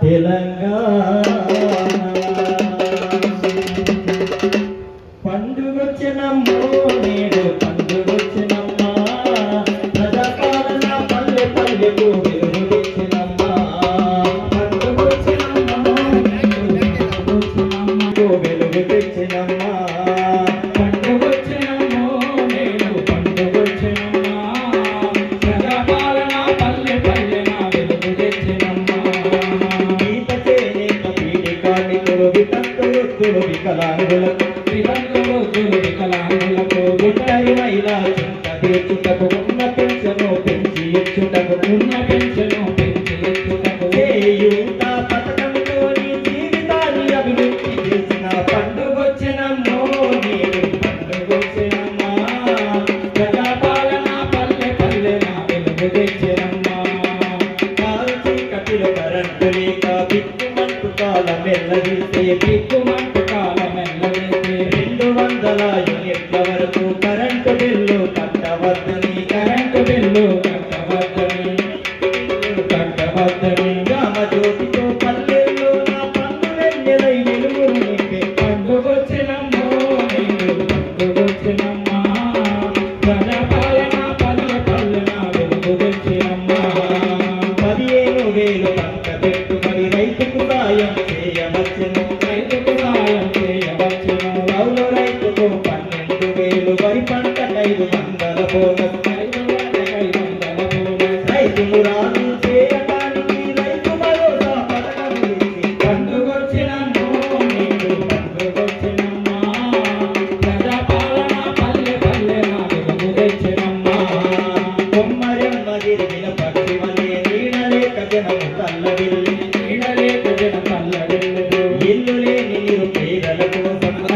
తెలంగాణ వికలాంగులకు వికలాంగులు వికలాంగులకు గుట్టయి చింత తీర్చుటకు ఉన్న పెంచను పెంచి ఇచ్చుటకు ఉన్న పెంచను పెంచి ఇచ్చుటకు చేయూత పథకంతో జీవితాన్ని అభివృద్ధి చేసిన పండుగొచ్చినమ్మో పండుగొచ్చినమ్మా. ప్రజాపాలన పల్లె వెలుగు తెచ్చినమ్మా. కాల్చి కరెంటు లేక కాలం వెళ్ళదీసే ಕರೆಂಟ್ ಬಿಲ್ಲು ಕಟ್ಟವ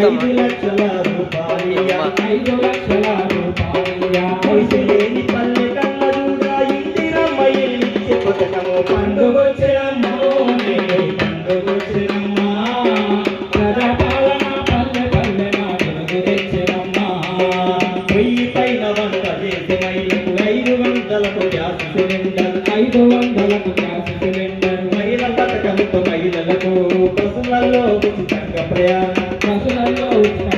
ఐదు లక్షల రూపాయల ఐదు లక్షల రూపాయల ఇల్లిచ్చే పథకము పండుగొచ్చినమ్మో పండుగొచ్చినమ్మా ప్రజాపాలన పల్లె పల్లెన వెలుగు తెచ్చినమ్మా. వెయ్యి పైన వంట చేసే మహిళకు ఐదు వందలకు గ్యాస్ సిలిండర్ ఐదు వందలకు గ్యాస్ సిలిండర్. మహిళ పథకంతో మహిళలకు బస్సులలో ఉచితంగా ప్రయాణం. బస్సులలో ఉచితంగా